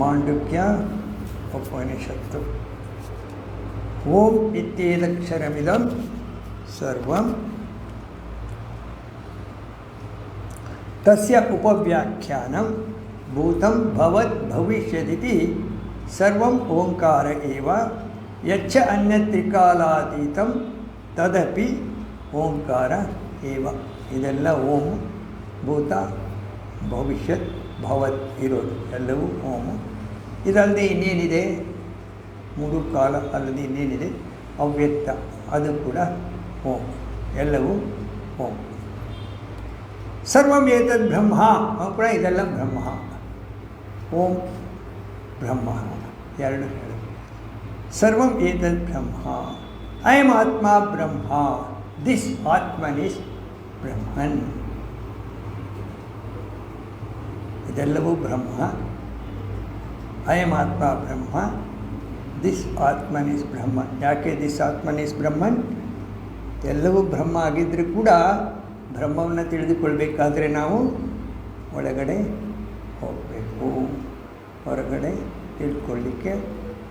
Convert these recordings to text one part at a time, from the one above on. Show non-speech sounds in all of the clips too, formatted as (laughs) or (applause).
ಮಾಂಡುಕ್ಯ ಉಪನಿಷತ್ತು. ಓಂ ಇತ್ಯೇದಕ್ಷರಮಿದಂ ಸರ್ವಂ. ತಸ್ಯ ಉಪವ್ಯಾಖ್ಯಾನಂ ಭೂತಂ ಭವತ್ ಭವಿಷ್ಯದಿತಿ ಸರ್ವಂ ಓಂಕಾರ ಏವ ಯಚ್ಚ ಅನ್ಯತ್ರಿಕಾಲಾತೀತಂ ತದಪಿ ಓಂಕಾರ ಏವ. ಇದೆಲ್ಲ ಓಂ ಭೂತ ಭವಿಷ್ಯತ್ ಭವತ್ ಇರೋದು. ಎಲ್ಲವೂ ಓಂ. ಇದಲ್ಲದೆ ಇನ್ನೇನಿದೆ? ಮೂರು ಕಾಲ ಅಲ್ಲದೆ ಇನ್ನೇನಿದೆ? ಅವ್ಯಕ್ತ. ಅದು ಕೂಡ ಓಂ. ಎಲ್ಲವೂ ಓಂ. ಸರ್ವಂ ಬ್ರಹ್ಮ. ಕೂಡ ಇದೆಲ್ಲ ಬ್ರಹ್ಮ. ಓಂ ಬ್ರಹ್ಮ ಎರಡು ಹೇಳು. ಸರ್ವಂ ಏತದ್ ಬ್ರಹ್ಮ. ಅಯಂ ಆತ್ಮ ಬ್ರಹ್ಮ. ದಿಸ್ ಆತ್ಮನ್ ಇಸ್ ಬ್ರಹ್ಮನ್. ಇದೆಲ್ಲವೂ ಬ್ರಹ್ಮ. ಅಯಂ ಆತ್ಮ ಬ್ರಹ್ಮ, ದಿಸ್ ಆತ್ಮನ್ ಇಸ್ ಬ್ರಹ್ಮ. ಯಾಕೆ ದಿಸ್ ಆತ್ಮನ್ ಇಸ್ ಬ್ರಹ್ಮನ್? ಎಲ್ಲವೂ ಬ್ರಹ್ಮ ಆಗಿದ್ದರೂ ಕೂಡ ಬ್ರಹ್ಮವನ್ನು ತಿಳಿದುಕೊಳ್ಬೇಕಾದ್ರೆ ನಾವು ಒಳಗಡೆ ಹೋಗಬೇಕು. ಹೊರಗಡೆ ತಿಳ್ಕೊಳ್ಳಿಕ್ಕೆ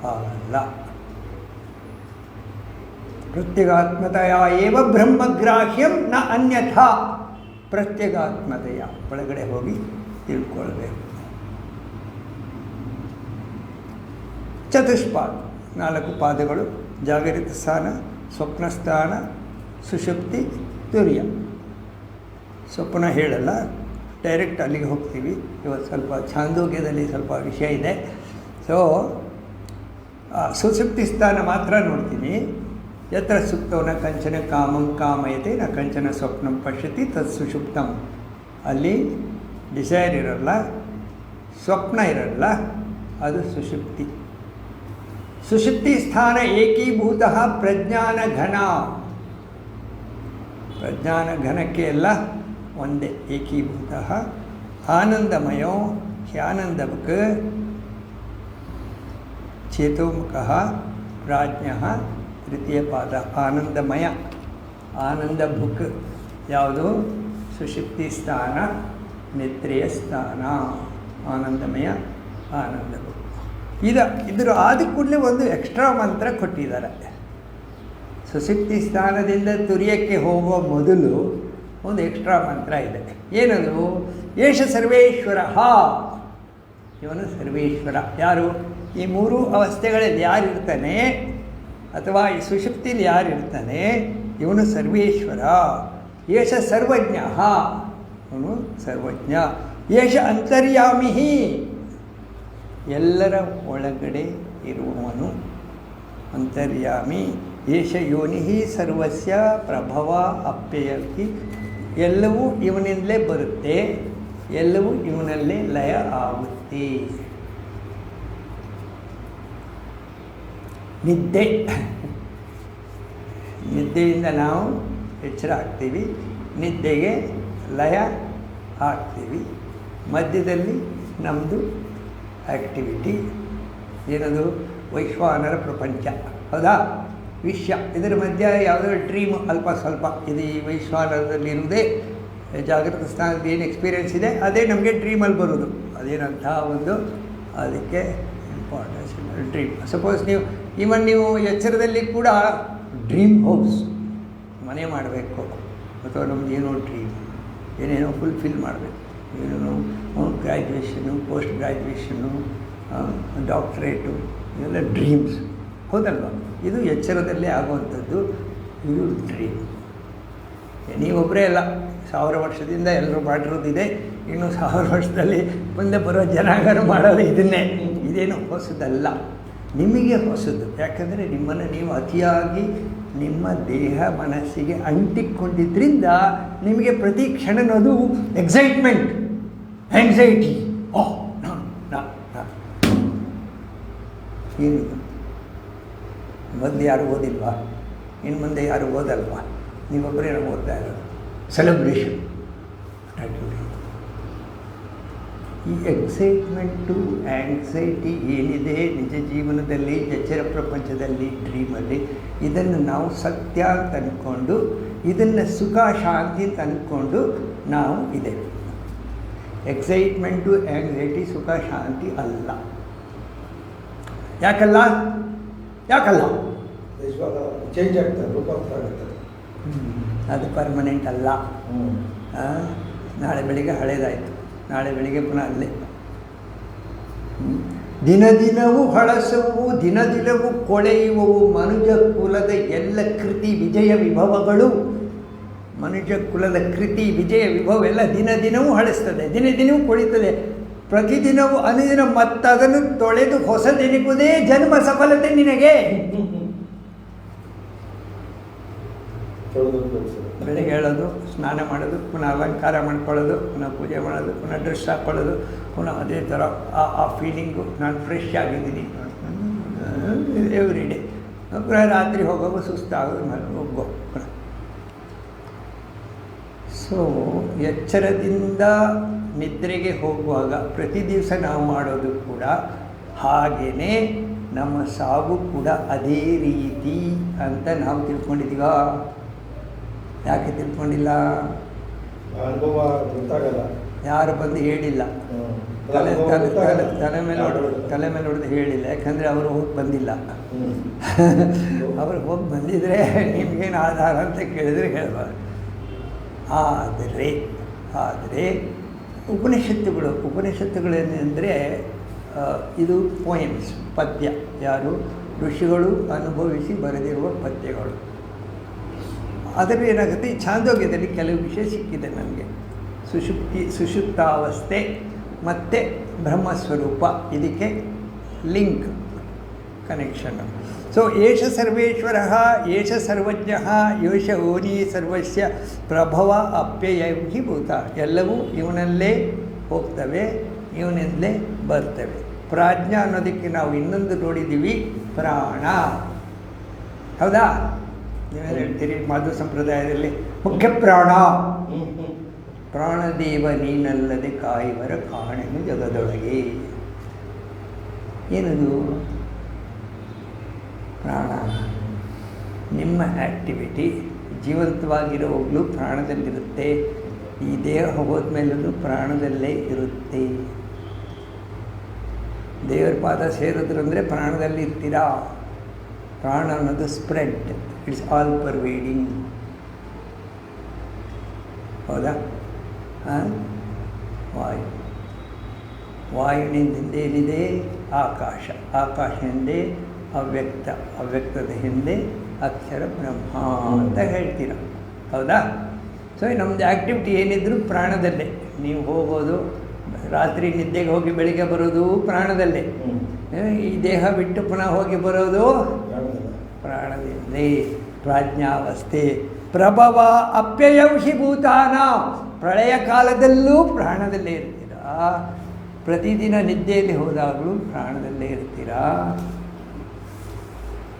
ಆಗಲ್ಲ. ಪ್ರತ್ಯಗಾತ್ಮತೆಯ ಏವ ಬ್ರಹ್ಮಗ್ರಾಹ್ಯಂ ನ ಅನ್ಯಥಾ. ಪ್ರತ್ಯಗಾತ್ಮತೆಯ. ಒಳಗಡೆ ಹೋಗಿ ತಿಳ್ಕೊಳ್ಬೇಕು. ಚತುಷ್ಪಾದ ನಾಲ್ಕು ಪಾದಗಳು, ಜಾಗರಿತ ಸ್ಥಾನ, ಸ್ವಪ್ನ ಸ್ಥಾನ ಸುಷುಪ್ತಿ ತುರ್ಯ ಸ್ವಪ್ನ ಹೇಳಲ್ಲ, ಡೈರೆಕ್ಟ್ ಅಲ್ಲಿಗೆ ಹೋಗ್ತೀವಿ. ಇವತ್ತು ಸ್ವಲ್ಪ ಛಾಂದೋಗ್ಯದಲ್ಲಿ ಸ್ವಲ್ಪ ವಿಷಯ ಇದೆ. ಸೊ ಸುಶಕ್ತಿ ಸ್ಥಾನ ಮಾತ್ರ ನೋಡ್ತೀನಿ. ಯತ್ರ ಸುಪ್ತವನ ಕಂಚನ ಕಾಮಂ ಕಾಮಯತೆ, ನ ಕಂಚನ ಸ್ವಪ್ನಂ ಪಶ್ಯತಿ, ತತ್ ಸುಷುಪ್ತಂ ಅಲ್ಲಿ ಡಿಸೈರ್ ಇರಲ್ಲ, ಸ್ವಪ್ನ ಇರಲ್ಲ, ಅದು ಸುಷುಪ್ತಿ ಸುಷುಪ್ತಿ ಸ್ಥಾನ ಏಕೀಭೂತ ಪ್ರಜ್ಞಾನ ಘನ ಪ್ರಜ್ಞಾನ ಘನಕ್ಕೆ ಎಲ್ಲ ಒಂದೇ ಏಕೀಭೂತ. ಆನಂದಮಯೋ ಹ್ಯಾನಂದಮುಖ ಚೇತೋಮುಖ ಪ್ರಾಜ್ಞ ತೃತೀಯ ಪಾದ ಆನಂದಮಯ. ಆನಂದ ಬುಕ್ ಯಾವುದು? ಸುಶಕ್ತಿ ಸ್ಥಾನ ನಿದ್ರೆಯ ಸ್ಥಾನ ಆನಂದಮಯ ಆನಂದ ಬುಕ್ ಇದು ಇದರ ಆದ ಕೂಡಲೇ ಒಂದು ಎಕ್ಸ್ಟ್ರಾ ಮಂತ್ರ ಕೊಟ್ಟಿದ್ದಾರೆ. ಸುಶಕ್ತಿ ಸ್ಥಾನದಿಂದ ತುರಿಯಕ್ಕೆ ಹೋಗುವ ಮೊದಲು ಒಂದು ಎಕ್ಸ್ಟ್ರಾ ಮಂತ್ರ ಇದೆ. ಏನದು? ಏಷ ಸರ್ವೇಶ್ವರ. ಇವನು ಸರ್ವೇಶ್ವರ. ಯಾರು? ಈ ಮೂರು ಅವಸ್ಥೆಗಳಲ್ಲಿ ಯಾರಿರ್ತಾನೆ? ಅಥವಾ ಈ ಸುಶಕ್ತಿಯಲ್ಲಿ ಯಾರಿರ್ತಾನೆ? ಇವನು ಸರ್ವೇಶ್ವರ. ಏಷ ಸರ್ವಜ್ಞ. ಇವನು ಸರ್ವಜ್ಞ. ಏಷ ಅಂತರ್ಯಾಮಿ ಎಲ್ಲರ ಒಳಗಡೆ ಇರುವವನು ಅಂತರ್ಯಾಮಿ ಏಷ ಯೋನಿ ಸರ್ವಸ್ಯ ಪ್ರಭವ ಅಪ್ಪೆಯಲ್ಲಿ ಎಲ್ಲವೂ ಇವನಿಂದಲೇ ಬರುತ್ತೆ, ಎಲ್ಲವೂ ಇವನಲ್ಲೇ ಲಯ ಆಗುತ್ತೆ. ನಿದ್ದೆ. ನಿದ್ದೆಯಿಂದ ನಾವು ಎಚ್ಚರ ಆಗ್ತೀವಿ, ನಿದ್ದೆಗೆ ಲಯ ಆಗ್ತೀವಿ. ಮಧ್ಯದಲ್ಲಿ ನಮ್ಮದು ಆ್ಯಕ್ಟಿವಿಟಿ ಏನದು? ವೈಶ್ವಾನರ ಪ್ರಪಂಚ. ಹೌದಾ? ವಿಷ್ಯ ಇದರ ಮಧ್ಯ ಯಾವುದೋ ಡ್ರೀಮ್ ಅಲ್ಪ ಸ್ವಲ್ಪ. ಇದು ಈ ವೈಶ್ವಾನರದಲ್ಲಿರುವುದೇ ಜಾಗೃತ ಸ್ಥಾನದ ಏನು ಎಕ್ಸ್ಪೀರಿಯೆನ್ಸ್ ಇದೆ? ಅದೇ ನಮಗೆ ಡ್ರೀಮಲ್ಲಿ ಬರೋದು ಅದೇನಂತಹ ಒಂದು ಅದಕ್ಕೆ ಇಂಪಾರ್ಟೆನ್ಸ್ ಡ್ರೀಮ್ ಸಪೋಸ್ ನೀವು ಈವನ್ ನೀವು ಎಚ್ಚರದಲ್ಲಿ ಕೂಡ ಡ್ರೀಮ್ ಹೌಸ್ ಮನೆ ಮಾಡಬೇಕು. ಅಥವಾ ನಮ್ದು ಏನೋ ಡ್ರೀಮ್ ಏನೇನೋ ಫುಲ್ಫಿಲ್ ಮಾಡಬೇಕು. ಏನೇನೋ ಗ್ರ್ಯಾಜುಯೇಷನ್ನು ಪೋಸ್ಟ್ ಗ್ರ್ಯಾಜುಯೇಷನು ಡಾಕ್ಟ್ರೇಟು ಇವೆಲ್ಲ ಡ್ರೀಮ್ಸ್ ಹೌದಲ್ವ? ಇದು ಎಚ್ಚರದಲ್ಲೇ ಆಗುವಂಥದ್ದು ಇದು ಡ್ರೀಮ್ ನೀವೊಬ್ಬರೇ ಅಲ್ಲ, ಸಾವಿರ ವರ್ಷದಿಂದ ಎಲ್ಲರೂ ಮಾಡಿರೋದಿದೆ, ಇನ್ನು ಸಾವಿರ ವರ್ಷದಲ್ಲಿ ಮುಂದೆ ಬರೋ ಜನಾಂಗನೂ ಮಾಡೋದು ಇದನ್ನೇ. ಇದೇನು ಹೊಸದಲ್ಲ. ನಿಮಗೆ ಹೊಸದು, ಯಾಕಂದರೆ ನಿಮ್ಮನ್ನು ನೀವು ಅತಿಯಾಗಿ ನಿಮ್ಮ ದೇಹ ಮನಸ್ಸಿಗೆ ಅಂಟಿಕೊಂಡಿದ್ದರಿಂದ ನಿಮಗೆ ಪ್ರತಿ ಕ್ಷಣನದು ಎಕ್ಸೈಟ್ಮೆಂಟ್ ಆ್ಯಂಗ್ಸೈಟಿ ನಾ ಏನಿದು ಮೊದಲು ಯಾರು ಓದಿಲ್ವಾ? ಇನ್ನು ಮುಂದೆ ಯಾರು ಓದಲ್ವಾ? ನೀವೊಬ್ಬರೇ ನಾವು ಓದ್ತಾ ಇರೋದು. ಸೆಲೆಬ್ರೇಷನ್ ಈ ಎಕ್ಸೈಟ್ಮೆಂಟು ಆ್ಯಂಗ್ಸೈಟಿ ಏನಿದೆ ನಿಜ ಜೀವನದಲ್ಲಿ, ಎಚ್ಚರ ಪ್ರಪಂಚದಲ್ಲಿ ಡ್ರೀಮಲ್ಲಿ ಇದನ್ನು ನಾವು ಸತ್ಯ ಅಂತ ಅಂದ್ಕೊಂಡು ಇದನ್ನು ಸುಖ, ಶಾಂತಿ ಅಂತ ಅಂದ್ಕೊಂಡು ನಾವು ಇದ್ದೇವೆ. ಎಕ್ಸೈಟ್ಮೆಂಟು ಆ್ಯಂಗ್ಸೈಟಿ ಸುಖ ಶಾಂತಿ ಅಲ್ಲ ಯಾಕಲ್ಲ? ಯಾಕಲ್ಲ? ಚೇಂಜ್ ಆಗ್ತದೆ ರೂಪಾಂತರ ಅದು ಪರ್ಮನೆಂಟ್ ಅಲ್ಲ. ನಾಳೆ ಬೆಳಿಗ್ಗೆ ಹಳೇದಾಯಿತು. ನಾಳೆ ಬೆಳಿಗ್ಗೆ ಪುನಃ ಅಲ್ಲೇ. ದಿನ ದಿನವೂ ಹಳಸವು ದಿನ ದಿನವೂ ಕೊಳೆಯುವವು ಮನುಜ ಕುಲದ ಎಲ್ಲ ಕೃತಿ ವಿಜಯ ವಿಭವಗಳು. ಮನುಜ ಕುಲದ ಕೃತಿ ವಿಜಯ ವಿಭವ ಎಲ್ಲ ದಿನ ದಿನವೂ ಹಳಿಸ್ತದೆ ದಿನ ದಿನವೂ ಕುಳಿತದೆ. ಪ್ರತಿದಿನವೂ ಅನುದಿನ ಮತ್ತದನ್ನು ತೊಳೆದು ಹೊಸ ಹೊಸದೆನಿಗುವುದೇ ಜನ್ಮ ಸಫಲತೆ ನಿನಗೆ. ಬೆಳಿಗ್ಗೆ ಹೇಳೋದು ಸ್ನಾನ ಮಾಡೋದು ಪುನಃ ಅಲಂಕಾರ ಮಾಡ್ಕೊಳ್ಳೋದು ಪುನಃ ಪೂಜೆ ಮಾಡೋದು ಪುನಃ ಡ್ರೆಸ್ ಹಾಕ್ಕೊಳ್ಳೋದು ಪುನಃ ಅದೇ ಥರ ಆ ಆ ಫೀಲಿಂಗು ನಾನು ಫ್ರೆಶ್ ಆಗಿದ್ದೀನಿ. ಎವ್ರಿ ಡೇ ರಾತ್ರಿ ಹೋಗುವಾಗ ಸುಸ್ತಾಗೋದು ಹೋಗೋ ಸೊ ಎಚ್ಚರದಿಂದ ನಿದ್ರೆಗೆ ಹೋಗುವಾಗ ಪ್ರತಿ ದಿವಸ ನಾವು ಮಾಡೋದು ಕೂಡ ಹಾಗೆಯೇ ನಮ್ಮ ಸಾವು ಕೂಡ ಅದೇ ರೀತಿ ಅಂತ ನಾವು ತಿಳ್ಕೊಂಡಿದ್ದೀವ? ಯಾಕೆ ತಿಳ್ಕೊಂಡಿಲ್ಲ? ಯಾರು ಬಂದು ಹೇಳಿಲ್ಲ. ತಲೆ ತಲೆ ತಲೆ ತಲೆ ಮೇಲೆ ಹೊಡೆದು ತಲೆ ಮೇಲೆ ಹೊಡೆದು ಹೇಳಿಲ್ಲ. ಯಾಕಂದರೆ ಅವರು ಹೋಗಿ ಬಂದಿಲ್ಲ. ಅವ್ರಿಗೆ (laughs) ಅವರು ಹೋಗಿ ಬಂದಿದ್ರೆ ನಿಮಗೇನು ಆಧಾರ ಅಂತ ಕೇಳಿದರೆ ಹೇಳಬಾರ್ದು. ಆದರೆ ಆದರೆ ಉಪನಿಷತ್ತುಗಳು ಉಪನಿಷತ್ತುಗಳೇನೆಂದರೆ ಇದು ಪೋಯಮ್ಸ್ ಪದ್ಯ. ಯಾರು? ಋಷಿಗಳು ಅನುಭವಿಸಿ ಬರೆದಿರುವ ಪದ್ಯಗಳು. ಅದರಲ್ಲಿ ಏನಾಗುತ್ತೆ? ಈ ಛಾಂದೋಗ್ಯದಲ್ಲಿ ಕೆಲವು ವಿಷಯ ಸಿಕ್ಕಿದೆ ನನಗೆ. ಸುಷುಪ್ತಿ, ಸುಷುಪ್ತಾವಸ್ಥೆ ಮತ್ತು ಬ್ರಹ್ಮಸ್ವರೂಪ. ಇದಕ್ಕೆ ಲಿಂಕ್ ಕನೆಕ್ಷನ್ ಸೊ ಏಷ ಸರ್ವೇಶ್ವರ ಏಷ ಸರ್ವಜ್ಞ ಯೋಷ ಓನಿ ಸರ್ವಸ್ಯ ಪ್ರಭವ ಅಪ್ಯಯಭೂತ ಎಲ್ಲವೂ ಇವನಲ್ಲೇ ಹೋಗ್ತವೆ ಇವನಿಂದಲೇ ಬರ್ತವೆ ಪ್ರಾಜ್ಞ ಅನ್ನೋದಕ್ಕೆ ನಾವು ಇನ್ನೊಂದು ನೋಡಿದ್ದೀವಿ ಪ್ರಾಣ ಹೌದಾ ನೀವೇನು ಹೇಳ್ತೀರಿ ಮಾಧು ಸಂಪ್ರದಾಯದಲ್ಲಿ ಮುಖ್ಯ ಪ್ರಾಣ. ಪ್ರಾಣದೇವ ನೀನಲ್ಲದೆ ಕಾಯುವರ ಕಾಣೆನು ಜಗದೊಳಗೆ. ಏನದು? ಪ್ರಾಣ. ನಿಮ್ಮ ಆ್ಯಕ್ಟಿವಿಟಿ ಜೀವಂತವಾಗಿರುವಾಗಲೂ ಪ್ರಾಣದಲ್ಲಿರುತ್ತೆ. ಈ ದೇಹ ಹೋದ್ಮೇಲೂ ಪ್ರಾಣದಲ್ಲೇ ಇರುತ್ತೆ. ದೇವರ ಪಾದ ಸೇರಿದ್ರಂದರೆ ಪ್ರಾಣದಲ್ಲಿ ಇರ್ತೀರಾ? ಪ್ರಾಣ ಅನ್ನೋದು ಸ್ಪ್ರೆಡ್ ಇಟ್ಸ್ ಆಲ್ ಪರ್ವೇಡಿಂಗ್ ಹೌದಾ? ಹಾಂ ವಾಯು. ವಾಯುವಿನಿಂದ ಏನಿದೆ? ಆಕಾಶ. ಆಕಾಶ ಹಿಂದೆ ಅವ್ಯಕ್ತ ಅವ್ಯಕ್ತದ ಹಿಂದೆ ಅಕ್ಷರ ಬ್ರಹ್ಮ ಅಂತ ಹೇಳ್ತೀರ. ಹೌದಾ? ಸೊ ನಮ್ಮದು ಆ್ಯಕ್ಟಿವಿಟಿ ಏನಿದ್ರು ಪ್ರಾಣದಲ್ಲೇ. ನೀವು ಹೋಗೋದು ರಾತ್ರಿ ನಿದ್ದೆಗೆ ಹೋಗಿ ಬೆಳಿಗ್ಗೆ ಬರೋದು ಪ್ರಾಣದಲ್ಲೇ. ಈ ದೇಹ ಬಿಟ್ಟು ಪುನಃ ಹೋಗಿ ಬರೋದು ಪ್ರಾಣದಲ್ಲೇ. ಪ್ರಾಣದಿಂದಲೇ ಪ್ರಾಜ್ಞಾವಸ್ಥೆ. ಪ್ರಭವ ಅಪ್ಯಯಂಶಿ ಭೂತಾನ. ಪ್ರಳಯ ಕಾಲದಲ್ಲೂ ಪ್ರಾಣದಲ್ಲೇ ಇರ್ತೀರಾ? ಪ್ರತಿದಿನ ನಿದ್ದೆಯಲ್ಲಿ ಹೋದಾಗಲೂ ಪ್ರಾಣದಲ್ಲೇ ಇರ್ತೀರಾ?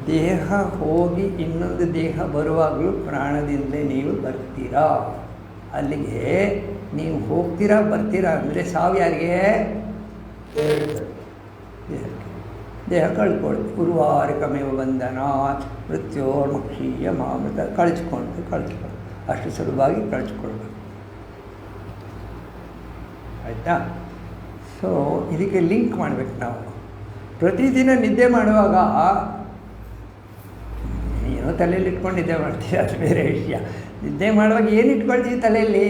ದೇಹ ಹೋಗಿ ಇನ್ನೊಂದು ದೇಹ ಬರುವಾಗಲೂ ಪ್ರಾಣದಿಂದಲೇ ನೀವು ಬರ್ತೀರಾ? ಅಲ್ಲಿಗೆ ನೀವು ಹೋಗ್ತೀರಾ, ಬರ್ತೀರಾ ಅಂದರೆ ಸಾವು ಯಾರಿಗೆ? ದೇಹ ಕಳ್ಕೊಳ್ಳಿ ಉರ್ವಾರಿಕಮೇವ ಬಂಧನ ಮೃತ್ಯೋರ್ಮಕ್ಷೀಯ ಮಾಮೃತ, ಕಳಿಸ್ಕೊಂಡು ಕಳಿಸ್ಕೊಂಡು. ಅಷ್ಟು ಸುಲಭವಾಗಿ ಕಳಿಸ್ಕೊಳ್ಬೇಕು. ಆಯಿತಾ? ಸೊ ಇದಕ್ಕೆ ಲಿಂಕ್ ಮಾಡಬೇಕು ನಾವು. ಪ್ರತಿದಿನ ನಿದ್ದೆ ಮಾಡುವಾಗ ಏನೋ ತಲೆಯಲ್ಲಿ ಇಟ್ಕೊಂಡು ನಿದ್ದೆ ಮಾಡ್ತೀವಿ ಅದು ಬೇರೆ ವಿಷಯ. ನಿದ್ದೆ ಮಾಡುವಾಗ ಏನು ಇಟ್ಕೊಳ್ತೀವಿ ತಲೆಯಲ್ಲಿ?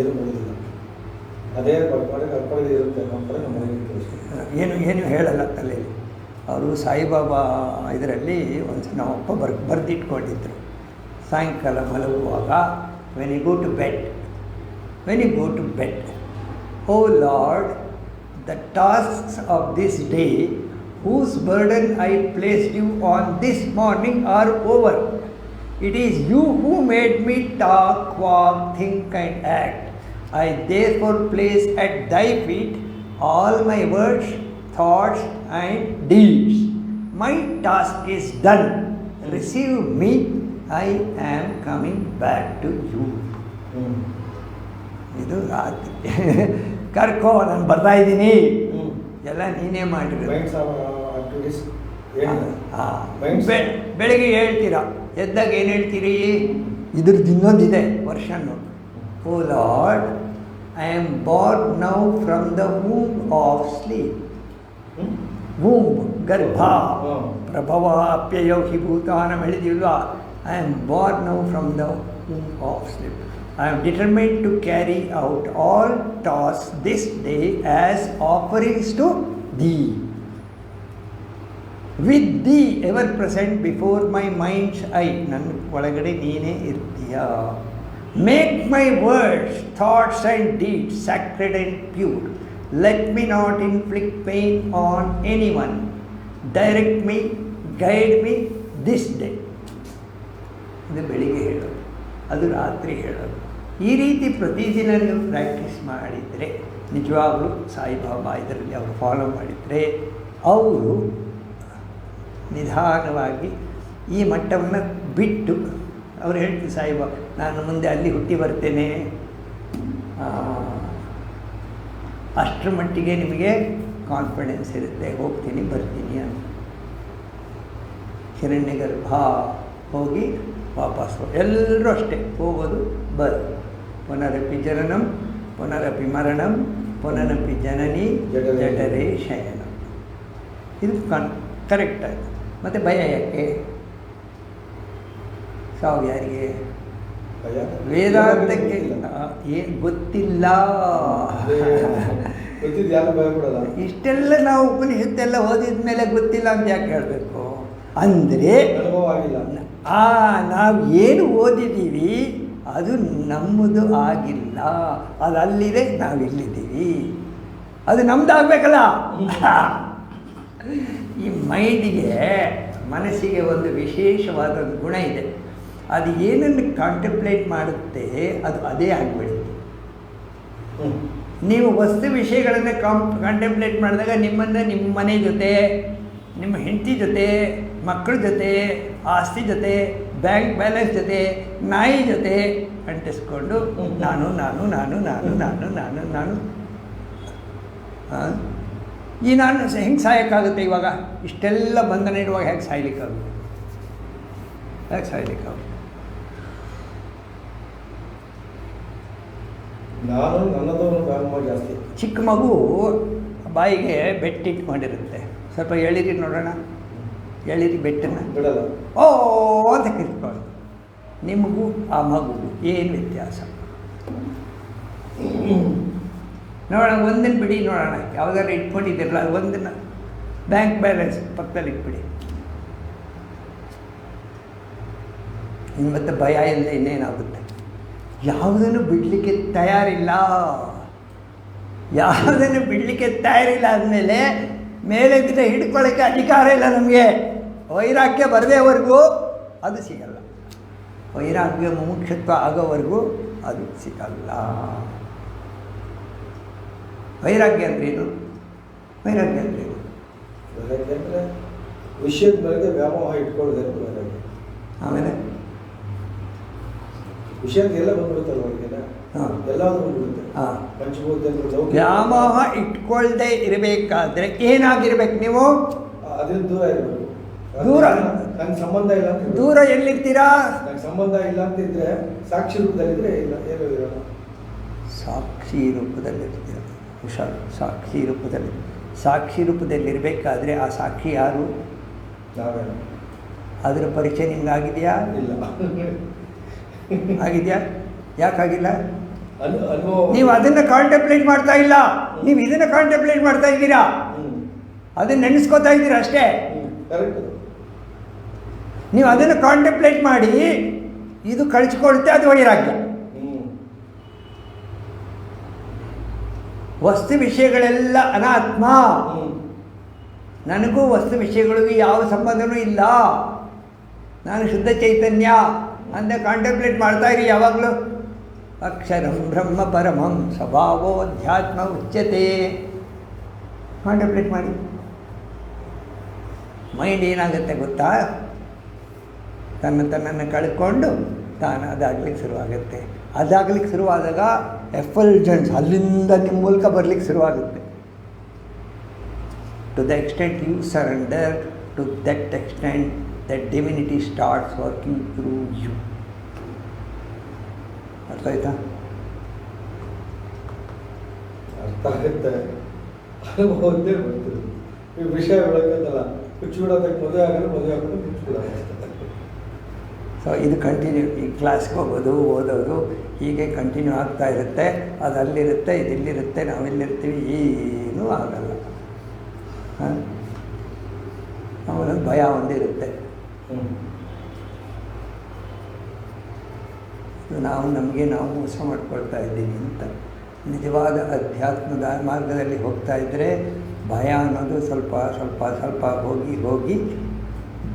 ಏನು ಅದೇ. ಏನು ಏನು ಹೇಳಲ್ಲ ತಲೆಯಲ್ಲಿ. ಅವರು ಸಾಯಿಬಾಬಾ ಇದರಲ್ಲಿ ಒಂದು ನಮ್ಮಪ್ಪ ಬರ್ ಬರೆದಿಟ್ಕೊಂಡಿದ್ರು. ಸಾಯಂಕಾಲ ಮಲಗುವಾಗ when you go to bed when you go to bed O Lord the tasks of this day Whose burden I placed you on this morning are over it is you who made me talk walk think and act I therefore place at thy feet all my words, thoughts, and deeds. My task is done. Receive me. I am coming back to you. Hmm. ಇದು ರಾತ್ರಿ (laughs) ಕರ್ಕೋ ನಾನು ಬರ್ತಾ ಇದ್ದೀನಿ ಹ್ಮ್. ಎಲ್ಲ ನೀನೇ ಮಾಡಿರೋದು minds activities ಏನು ಆ, Minds- ಬೆ- ಬೆಳಿಗ್ಗೆ ಹೇಳ್ತೀರಾ? ಎದ್ದಾಗ ಏನು ಹೇಳ್ತೀರಿ? ಇದ್ರದ್ದು ಇನ್ನೊಂದಿದೆ ವರ್ಷನ್ನು O Lord I am born now from the womb of sleep. Hmm. Womb ಗರ್ಭ. ಹ್ಮ್. ಪ್ರಭವ ಅಪ್ಯಯೌ ಹಿ ಭೂತಾನಂ ಹೇಳಿದಿಲ್ವಾ I am born now from the womb of sleep. I am determined to carry out all tasks this day as offerings to thee with the ever present before my minds I ನನ್ನ ಒಳಗಡೆ ನೀನೇ ಇರ್ತೀಯ? Make my words thoughts and deeds sacred and pure let me not inflict pain on anyone direct me guide me this day ಇದು ಬೆಳಿಗ್ಗೆ ಹೇಳೋದು, ಅದು ರಾತ್ರಿ ಹೇಳೋದು. ಈ ರೀತಿ ಪ್ರತಿದಿನ ನೀವು ಪ್ರಾಕ್ಟೀಸ್ ಮಾಡಿದರೆ, ನಿಜವಾಗಲೂ ಸಾಯಿಬಾಬಾ ಇದರಲ್ಲಿ ಅವರು ಫಾಲೋ ಮಾಡಿದರೆ, ಅವರು ನಿಧಾನವಾಗಿ ಈ ಮಟ್ಟವನ್ನು ಬಿಟ್ಟು ಅವರು ಹೇಳ್ತೀವಿ ಸಾಯಿಬ ನಾನು ಮುಂದೆ ಅಲ್ಲಿ ಹುಟ್ಟಿ ಬರ್ತೇನೆ. ಅಷ್ಟರ ಮಟ್ಟಿಗೆ ನಿಮಗೆ ಕಾನ್ಫಿಡೆನ್ಸ್ ಇರುತ್ತೆ ಹೋಗ್ತೀನಿ ಬರ್ತೀನಿ ಅಂತ. ಹಿರಣ್ಯಗರ್ಭ ಹೋಗಿ ವಾಪಸ್ ಎಲ್ಲರೂ ಅಷ್ಟೇ ಹೋಗೋದು ಬರ್ ಪುನರಪಿ ಜನನಂ ಪುನರಪಿ ಮರಣಂ ಪುನರಪಿ ಜನನಿ. ಜಠರೇ ಶಯನ. ಇದು ಕನ್ ಕರೆಕ್ಟ್ ಆಯಿತು. ಮತ್ತು ಭಯ ಯಾಕೆ? ಸಾವು ಯಾರಿಗೆ? ವೇದಾಂತಕ್ಕೆ. ಏನು ಗೊತ್ತಿಲ್ಲ. ಇಷ್ಟೆಲ್ಲ ನಾವು ಉಪನಿಷತ್ತೆಲ್ಲ ಓದಿದ ಮೇಲೆ ಗೊತ್ತಿಲ್ಲ ಅಂತ ಯಾಕೆ ಹೇಳಬೇಕು? ಅಂದರೆ ಆ ನಾವು ಏನು ಓದಿದ್ದೀವಿ ಅದು ನಮ್ಮದು ಆಗಿಲ್ಲ. ಅದು ಅಲ್ಲಿದೆ ನಾವು ಇಲ್ಲಿದ್ದೀವಿ ಅದು ನಮ್ದು ಆಗಬೇಕಲ್ಲ? (laughs) ಈ ಮೈಂಡಿಗೆ ಮನಸ್ಸಿಗೆ ಒಂದು ವಿಶೇಷವಾದ ಗುಣ ಇದೆ ಅದು ಏನನ್ನು ಕಾಂಟೆಂಪ್ಲೇಟ್ ಮಾಡುತ್ತೆ, ಅದು ಅದೇ ಆಗಿಬಿಡುತ್ತೆ ನೀವು ವಸ್ತು ವಿಷಯಗಳನ್ನು ಕಾಂ ಕಾಂಟೆಂಪ್ಲೇಟ್ ಮಾಡಿದಾಗ ನಿಮ್ಮನ್ನು ನಿಮ್ಮ ಮನೆ ಜೊತೆ, ನಿಮ್ಮ ಹೆಂಡತಿ ಜೊತೆ ಮಕ್ಕಳ ಜೊತೆ, ಆಸ್ತಿ ಜೊತೆ ಬ್ಯಾಂಕ್ ಬ್ಯಾಲೆನ್ಸ್ ಜೊತೆ, ನಾಯಿ ಜೊತೆ ಅಂಟಿಸ್ಕೊಂಡು, ನಾನು ನಾನು ನಾನು ನಾನು ನಾನು ನಾನು ನಾನು? ಈ ನಾನು ಹೆಂಗೆ ಸಾಯೋಕ್ಕಾಗುತ್ತೆ ಇವಾಗ? ಇಷ್ಟೆಲ್ಲ ಬಂಧನ ಇಡುವಾಗ ಹೇಗೆ ಸಾಯ್ಲಿಕ್ಕಾಗುತ್ತೆ? ಹೇಗೆ ಸಾಯ್ಲಿಕ್ಕಾಗುತ್ತೆ? ನಾನು ಜಾಸ್ತಿ. ಚಿಕ್ಕ ಮಗು ಬಾಯಿಗೆ ಬೆಟ್ಟಿಟ್ಕೊಂಡಿರುತ್ತೆ ಸ್ವಲ್ಪ ಎಳಿರಿ ನೋಡೋಣ. ಎಳಿರಿ ಬೆಟ್ಟನ. ಬಿಡಲ್ಲ. ಓ ಅಂತ ಕಿತ್ಕೊಳ್ಳಿ ನಿಮಗೂ ಆ ಮಗು ಏನು ವ್ಯತ್ಯಾಸ? ನೋಡೋಣ ಒಂದನ್ನು ಬಿಡಿ ನೋಡೋಣ. ಯಾವುದಾದ್ರು ಇಟ್ಕೊಂಡಿದ್ದೀರಲ್ಲ ಒಂದನ್ನು ಬ್ಯಾಂಕ್ ಬ್ಯಾಲೆನ್ಸ್ ಪಕ್ಕದಲ್ಲಿ ಇಟ್ಬಿಡಿ. ಇನ್ನು ಮತ್ತೆ ಭಯ ಇಲ್ಲ ಇನ್ನೇನಾಗುತ್ತೆ? ಯಾವುದನ್ನು ಬಿಡಲಿಕ್ಕೆ ತಯಾರಿಲ್ಲ. ಯಾವುದನ್ನು ಬಿಡಲಿಕ್ಕೆ ತಯಾರಿಲ್ಲ ಅಂದಮೇಲೆ ಮೇಲೆ ದಿನ ಹಿಡ್ಕೊಳ್ಳೋಕ್ಕೆ ಅಧಿಕಾರ ಇಲ್ಲ ನಮಗೆ. ವೈರಾಗ್ಯ ಬರದೇವರೆಗೂ ಅದು ಸಿಗಲ್ಲ. ವೈರಾಗ್ಯ ಮುಮುಕ್ಷತ್ವ ಆಗೋವರೆಗೂ ಅದು ಸಿಗಲ್ಲ. ವೈರಾಗ್ಯ ಅಂದ್ರೇನು ವೈರಾಗ್ಯ ಅಂದ್ರೇನು ವೈರಾಗ್ಯ ಅಂದ್ರೆ ವಿಷಯದ ಬಗ್ಗೆ ವ್ಯಾಮೋಹ ಇಟ್ಕೊಳ್ಳೋದೇ ವೈರಾಗ್ಯ. ಆಮೇಲೆ? ವಿಷಯಕ್ಕೆಲ್ಲ ಎಲ್ಲ ಬಂದ್ಬಿಡುತ್ತಲ್ಲ ಅವರಿಗೆಲ್ಲ ಹಾ. ಎಲ್ಲಾದ್ರೂ ಬಂದ್ಬಿಡುತ್ತೆ. ಲೌಕಿಕ ವ್ಯಾಮೋಹ ಇಟ್ಕೊಳ್ದೆ ಇರಬೇಕಾದ್ರೆ ಏನಾಗಿರ್ಬೇಕು ನೀವು? ಅದ್ರಿಂದ ದೂರ ಇರಬೇಕು. ದೂರ? ನಂಗೆ ಸಂಬಂಧ ಇಲ್ಲ ಅಂತ. ದೂರ ಎಲ್ಲಿರ್ತೀರಾ? ನಂಗೆ ಸಂಬಂಧ ಇಲ್ಲ ಅಂತಿದ್ರೆ ಸಾಕ್ಷಿ ರೂಪದಲ್ಲಿದ್ರೆ ಇಲ್ಲ ಏನೂ ಇರಲ್ಲ. ಸಾಕ್ಷಿ ರೂಪದಲ್ಲಿರ್ತೀರ? ಹುಷಾರು ಸಾಕ್ಷಿ ರೂಪದಲ್ಲಿ. ಸಾಕ್ಷಿ ರೂಪದಲ್ಲಿರಬೇಕಾದ್ರೆ ಆ ಸಾಕ್ಷಿ ಯಾರು? ಅದರ ಪರಿಚಯ ನಿಮ್ಗಾಗಿದೆಯಾ? ಇಲ್ಲ. ಆಗಿದೆಯಾ? ಯಾಕಾಗಿಲ್ಲ? ನೀವು ಅದನ್ನು ಕಾಂಟೆಂಪ್ಲೇಟ್ ಮಾಡ್ತಾ ಇಲ್ಲ. ನೀವು ಇದನ್ನು ಕಾಂಟೆಂಪ್ಲೇಟ್ ಮಾಡ್ತಾ ಇದ್ದೀರಾ? ಅದನ್ನು ನೆನೆಸ್ಕೋತಾ ಇದ್ದೀರಾ ಅಷ್ಟೇ? ನೀವು ಅದನ್ನು ಕಾಂಟೆಂಪ್ಲೇಟ್ ಮಾಡಿ ಇದು ಕಳಿಸ್ಕೊಳುತ್ತೆ ಅದು ವೈರಾಗ್ಯ. ವಸ್ತು ವಿಷಯಗಳೆಲ್ಲ ಅನಾತ್ಮ. ನನಗೂ ವಸ್ತು ವಿಷಯಗಳಿಗೂ ಯಾವ ಸಂಬಂಧನೂ ಇಲ್ಲ. ನಾನು ಶುದ್ಧ ಚೈತನ್ಯ ಅಂತ ಕಾಂಟೆಂಪ್ಲೇಟ್ ಮಾಡ್ತಾ ಇರಿ ಯಾವಾಗಲೂ. ಅಕ್ಷರಂ ಬ್ರಹ್ಮ ಪರಮಂ ಸ್ವಭಾವೋ ಅಧ್ಯಾತ್ಮ ಉಚ್ಯತೆ. ಕಾಂಟೆಂಪ್ಲೇಟ್ ಮಾಡಿ. ಮೈಂಡ್ ಏನಾಗುತ್ತೆ ಗೊತ್ತಾ? ತನ್ನ ತನ್ನನ್ನು ಕಳ್ಕೊಂಡು ತಾನು ಅದಾಗಲಿಕ್ಕೆ ಶುರುವಾಗುತ್ತೆ. ಅದಾಗ್ಲಿಕ್ಕೆ ಶುರುವಾದಾಗ ಎಫಲ್ಜೆನ್ಸ್ ಅಲ್ಲಿಂದ ನಿಮ್ಮ ಮೂಲಕ ಬರ್ಲಿಕ್ಕೆ ಶುರುವಾಗುತ್ತೆ to the extent you surrender, to that extent that divinity starts working through you. ಅರ್ಥ ಆಯ್ತಾ ಅರ್ಥ ಆಗುತ್ತೆ ಅನುಭವದ್ದೇ ಬರ್ತಿರೋದು ಈ ವಿಷಯ ಬೆಳಕಂತಲ್ಲ ಕುಚ್ಚು ಬಿಡೋದಕ್ಕೆ ಮದುವೆ ಆಗಲ್ಲ ಮದುವೆ ಆಗೋದು ಕುಚ್ಚು ಬಿಡೋದು ಅಷ್ಟೇ ಸೊ ಇದು ಕಂಟಿನ್ಯೂ ಈ ಕ್ಲಾಸ್ಗೆ ಹೋಗೋದು, ಓದೋದು ಹೀಗೆ ಕಂಟಿನ್ಯೂ ಆಗ್ತಾ ಇರುತ್ತೆ. ಅದು ಅಲ್ಲಿರುತ್ತೆ, ಇದು ಇಲ್ಲಿರುತ್ತೆ, ನಾವು ಇಲ್ಲಿರ್ತೀವಿ, ಏನೂ ಆಗಲ್ಲ. ಆಮೇಲೆ ಭಯ ಒಂದಿರುತ್ತೆ ನಾವು, ನಮಗೆ ನಾವು ಮೋಸ ಮಾಡ್ಕೊಳ್ತಾ ಇದ್ದೀವಿ ಅಂತ. ನಿಜವಾದ ಅಧ್ಯಾತ್ಮದ ಮಾರ್ಗದಲ್ಲಿ ಹೋಗ್ತಾ ಇದ್ದರೆ ಭಯ ಅನ್ನೋದು ಸ್ವಲ್ಪ ಸ್ವಲ್ಪ ಸ್ವಲ್ಪ ಹೋಗಿ ಹೋಗಿ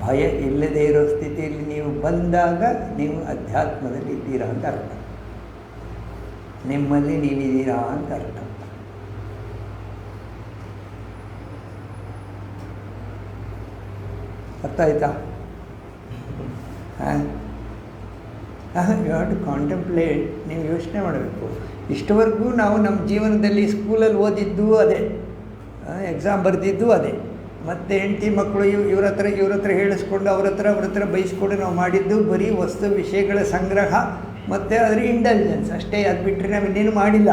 ಭಯ ಇಲ್ಲದೇ ಇರೋ ಸ್ಥಿತಿಯಲ್ಲಿ ನೀವು ಬಂದಾಗ ನೀವು ಅಧ್ಯಾತ್ಮದಲ್ಲಿ ಇದ್ದೀರಾ ಅಂತ ಅರ್ಥ. ನಿಮ್ಮಲ್ಲಿ ನೀವಿದ್ದೀರಾ ಅಂತ ಅರ್ಥ. ಅರ್ಥ ಆಯ್ತಾ? ಹಾಂ? ಯು ಹ್ಯಾವ್ ಟು ಕಾಂಟೆಂಪ್ಲೇಟ್ ನೀವು ಯೋಚನೆ ಮಾಡಬೇಕು. ಇಷ್ಟವರೆಗೂ ನಾವು ನಮ್ಮ ಜೀವನದಲ್ಲಿ ಸ್ಕೂಲಲ್ಲಿ ಓದಿದ್ದು ಅದೇ. ಎಕ್ಸಾಮ್ ಬರೆದಿದ್ದು ಅದೇ. ಮತ್ತು ಹೆಂಡತಿ ಮಕ್ಕಳು ಇವ್, ಇವ್ರ ಹತ್ರ ಇವ್ರ ಹತ್ರ ಹೇಳಿಸ್ಕೊಂಡು ಅವ್ರ ಹತ್ರ ಅವ್ರ ಹತ್ರ ಬೈಸ್ಕೊಂಡು ನಾವು ಮಾಡಿದ್ದು ಬರೀ ವಸ್ತು ವಿಷಯಗಳ ಸಂಗ್ರಹ ಮತ್ತು ಅದರ ಇಂಟೆಲಿಜೆನ್ಸ್ ಅಷ್ಟೇ, ಅದು ಬಿಟ್ಟರೆ ನಾವು ಇನ್ನೇನು ಮಾಡಿಲ್ಲ.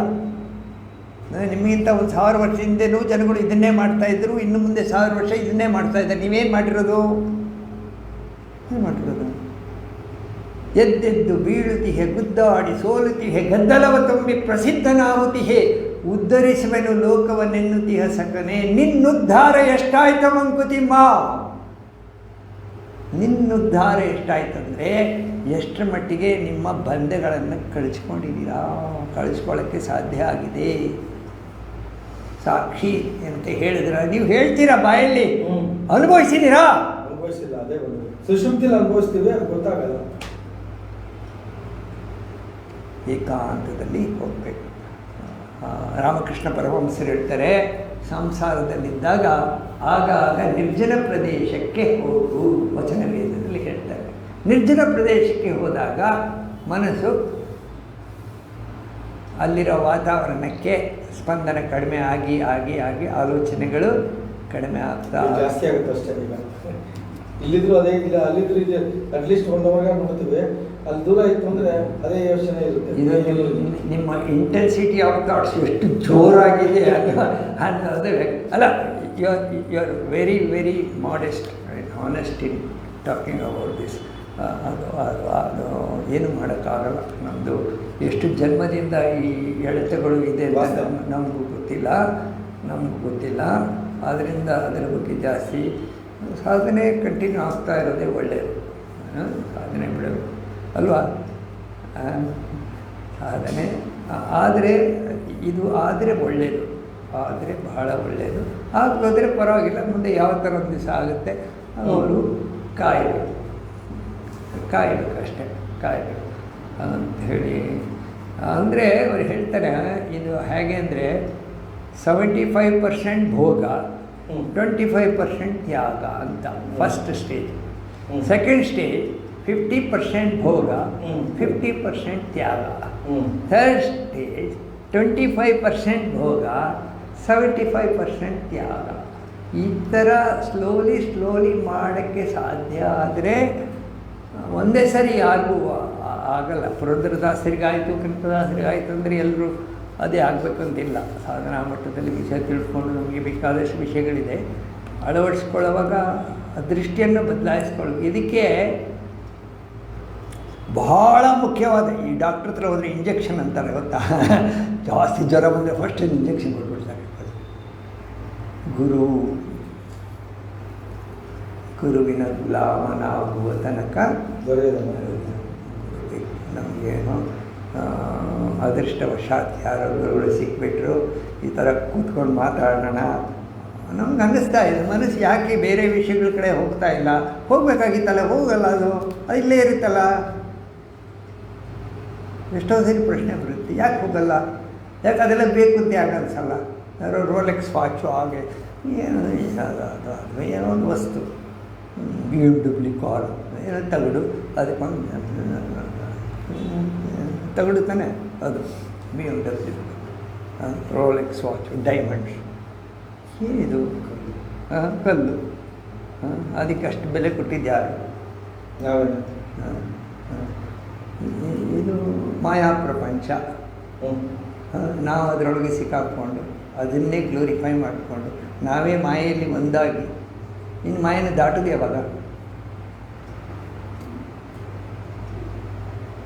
ಅಂದರೆ ನಿಮಗಿಂತ ಒಂದು ಸಾವಿರ ವರ್ಷ ಹಿಂದೆನೂ ಜನಗಳು ಇದನ್ನೇ ಮಾಡ್ತಾಯಿದ್ರು ಇನ್ನು ಮುಂದೆ ಸಾವಿರ ವರ್ಷ ಇದನ್ನೇ ಮಾಡ್ತಾ ಇದ್ದಾರೆ. ನೀವೇನು ಮಾಡಿರೋದು? ಏನು ಮಾಡಿರೋದು? ಎದ್ದೆದ್ದು ಬೀಳುತ್ತಿಹೆ ಗುದ್ದಾಡಿ ಸೋಲುತ್ತಿಹೆ ಗದ್ದಲವ ತುಂಬಿ ಪ್ರಸಿದ್ಧನಾವುತಿಹೆ ಉದ್ಧರಿಸುವೆನು ಲೋಕವನ್ನೆನ್ನುತ್ತೀಹ ಸಕನೆ ನಿನ್ನುದ್ಧಾರ ಎಷ್ಟಾಯ್ತ ಮಂಕುತಿಮ್ಮ ನಿನ್ನುದ್ಧಾರ ಎಷ್ಟಾಯ್ತಂದರೆ ಎಷ್ಟರ ಮಟ್ಟಿಗೆ ನಿಮ್ಮ ಬಂಧಗಳನ್ನು ಕಳಿಸ್ಕೊಂಡಿದ್ದೀರಾ? ಕಳಿಸ್ಕೊಳ್ಳೋಕ್ಕೆ ಸಾಧ್ಯ ಆಗಿದೆ. ಸಾಕ್ಷಿ ಅಂತ ಹೇಳಿದ್ರ ನೀವು ಹೇಳ್ತೀರಾ ಬಾಯಲ್ಲಿ? ಅನುಭವಿಸಿದೀರಾ ಅನುಭವಿಸಿದ್ದೀರಾ? ಅನುಭವಿಸಿಲ್ಲ ಅದೇ ಒಂದು. ಸುಶುಪ್ತಿಲಿ ಅನುಭವಿಸ್ತೀವಿ ಅದು ಗೊತ್ತಾಗಲ್ಲ. ಏಕಾಂತದಲ್ಲಿ ಹೋಗಬೇಕು. ರಾಮಕೃಷ್ಣ ಪರಮಹಂಸರು ಹೇಳ್ತಾರೆ, ಸಂಸಾರದಲ್ಲಿದ್ದಾಗ ಆಗಾಗ ನಿರ್ಜನ ಪ್ರದೇಶಕ್ಕೆ ಹೋಗು, ವಚನ ವೇದದಲ್ಲಿ ಹೇಳ್ತಾರೆ. ನಿರ್ಜನ ಪ್ರದೇಶಕ್ಕೆ ಹೋದಾಗ ಮನಸ್ಸು ಅಲ್ಲಿರೋ ವಾತಾವರಣಕ್ಕೆ ಸ್ಪಂದನ ಕಡಿಮೆ ಆಗಿ ಆಗಿ ಆಗಿ ಆಲೋಚನೆಗಳು ಕಡಿಮೆ ಆಗ್ತಾ ಜಾಸ್ತಿ ಆಗುತ್ತೆ ಅಷ್ಟೇ ಈಗ. ಇಲ್ಲಿದ್ರು ಅದೇ, ಇಲ್ಲ ಅಲ್ಲಿದ್ರು ಇದೆ ಅಟ್ಲೀಸ್ಟ್ ಒಂದು ಅವರ್ಗ ನೋಡ್ತೀವಿ ಅಲ್ಲಿ ದೂರ ಇತ್ತು ಅಂದರೆ ಅದೇ ಯೋಚನೆ ಇರುತ್ತೆ. ಇದು ನಿಮ್ಮ ನಿಮ್ಮ ಇಂಟೆನ್ಸಿಟಿ ಆಫ್ ಥಾಟ್ಸ್ ಎಷ್ಟು ಜೋರಾಗಿದೆ ಅನ್ನೋ ಅನ್ನೋದು ಅಲ್ಲ you are you are very very modest honest in talking about this ಅದು ಅದು ಅದು ಏನು ಮಾಡೋಕ್ಕಾಗಲ್ಲ. ನಮ್ಮದು ಎಷ್ಟು ಜನ್ಮದಿಂದ ಈ ಎಳೆತಗಳು ಇದೆ ಅಂತ. ನಮಗೂ ಗೊತ್ತಿಲ್ಲ. ನಮಗೂ ಗೊತ್ತಿಲ್ಲ. ಆದ್ದರಿಂದ ಅದರ ಬಗ್ಗೆ ಜಾಸ್ತಿ ಸಾಧನೆ ಕಂಟಿನ್ಯೂ ಆಗ್ತಾ ಇರೋದೇ ಒಳ್ಳೆಯದು ಸಾಧನೆ ಬಿಡಬೇಕು. ಅಲ್ವಾ? ಆದರೆ ಸಾಧನೆ ಆದರೆ ಇದು ಆದರೆ ಒಳ್ಳೆಯದು ಆದರೆ ಬಹಳ ಒಳ್ಳೆಯದು ಆಗೋದ್ರೆ ಪರವಾಗಿಲ್ಲ ಮುಂದೆ ಯಾವ ಥರ ಒಂದು ದಿವಸ ಆಗುತ್ತೆ? ಅವರು ಕಾಯಬೇಕು. ಕಾಯಬೇಕು ಅಷ್ಟೇ ಕಾಯಬೇಕು ಅಂತ ಹೇಳಿ. ಅಂದರೆ ಅವ್ರು ಹೇಳ್ತಾರೆ ಇದು ಹೇಗೆ ಅಂದರೆ ಸೆವೆಂಟಿ ಫೈವ್ ಪರ್ಸೆಂಟ್ ಭೋಗ. ಟ್ವೆಂಟಿ ಫೈವ್ ಪರ್ಸೆಂಟ್ ತ್ಯಾಗ ಅಂತ first stage second stage fifty percent ಭೋಗ. ಫಿಫ್ಟಿ ಪರ್ಸೆಂಟ್ ತ್ಯಾಗ. ಹ್ಞೂ third stage twenty five percent ಭೋಗ ಸೆವೆಂಟಿ ಫೈವ್ ಪರ್ಸೆಂಟ್ ತ್ಯಾಗ. ಈ ಥರ ಸ್ಲೋಲಿ ಸ್ಲೋಲಿ ಮಾಡೋಕ್ಕೆ ಸಾಧ್ಯ ಆದರೆ ಒಂದೇ ಸರಿ ಯಾರಿಗೂ ಆಗಲ್ಲ. ಪುರೋದ್ರದಾಸರಿಗಾಯಿತು ಕೃತದಾಸರಿಗಾಯಿತು ಅಂದರೆ ಎಲ್ಲರೂ ಅದೇ ಆಗಬೇಕಂತಿಲ್ಲ. ಸಾಧನಾ ಮಟ್ಟದಲ್ಲಿ ವಿಷಯ ತಿಳ್ಕೊಂಡು ನಮಗೆ ಬೇಕಾದಷ್ಟು ವಿಷಯಗಳಿದೆ. ಅಳವಡಿಸ್ಕೊಳ್ಳುವಾಗ ದೃಷ್ಟಿಯನ್ನು ಬದಲಾಯಿಸ್ಕೊಳ್ಳಿ ಇದಕ್ಕೆ ಬಹಳ ಮುಖ್ಯವಾದ, ಈ ಡಾಕ್ಟ್ರ್ ಹತ್ರ ಹೋದರೆ ಇಂಜೆಕ್ಷನ್ ಅಂತಾರೆ ಗೊತ್ತಾ? ಜಾಸ್ತಿ ಜ್ವರ ಬಂದರೆ ಫಸ್ಟ್ ಇಂಜೆಕ್ಷನ್ ಕೊಟ್ಬಿಡ್ತಾರೆ. ಗುರು, ಗುರುವಿನ ಗುಲಾಮನಾಗುವ ತನಕ ನಮಗೇನು ಅದೃಷ್ಟವಶಾತ್ ಯಾರೋ ಗುರುಗಳು ಸಿಕ್ಬಿಟ್ರು, ಈ ಥರ ಕೂತ್ಕೊಂಡು ಮಾತಾಡೋಣ. ನಮ್ಗೆ ಅನ್ನಿಸ್ತಾ ಇದೆ, ಮನಸ್ಸು ಯಾಕೆ ಬೇರೆ ವಿಷಯಗಳ ಕಡೆ ಹೋಗ್ತಾ ಇಲ್ಲ? ಹೋಗಬೇಕಾಗಿತ್ತಲ್ಲ, ಹೋಗಲ್ಲ ಅದು? ಇಲ್ಲೇ ಇರುತ್ತಲ್ಲ? ಎಷ್ಟೋ ಸರಿ ಪ್ರಶ್ನೆ ಬರುತ್ತೆ. ಯಾಕೆ ಹೋಗಲ್ಲ? ಯಾಕೆ ಅದೆಲ್ಲ ಬೇಕು ಅಂತ ಯಾಕೆ ಅನ್ಸಲ್ಲ? ಯಾರೋ ರೋಲೆಕ್ಸ್ ವಾಚು ಹಾಗೆ. ಏನು ಅದು ಅದು ಏನೋ ಒಂದು ವಸ್ತು. ಬಿ ಎಂ ಡಬ್ಲ್ಯೂ ಕಾರ್ ಏನೋ ತಗಡು. ಅದಕ್ಕೊಂದು ತಗಡು ತಾನೆ ಅದು. B M W Rolex watch diamonds ಏನಿದು? ಕಲ್ಲು. ಅದಕ್ಕೆ ಅಷ್ಟು ಬೆಲೆ ಕೊಟ್ಟಿದ್ದು ಯಾರು. ಇ- ಇದು ಮಾಯಾ ಪ್ರಪಂಚ. ನಾವು ಅದರೊಳಗೆ ಸಿಕ್ಕಾಕ್ಕೊಂಡು ಅದನ್ನೇ ಗ್ಲೋರಿಫೈ ಮಾಡಿಕೊಂಡು ನಾವೇ ಮಾಯೆಯಲ್ಲಿ ಒಂದಾಗಿ. ಇನ್ನು ಮಾಯನ ದಾಟೋದು ಯಾವಾಗ?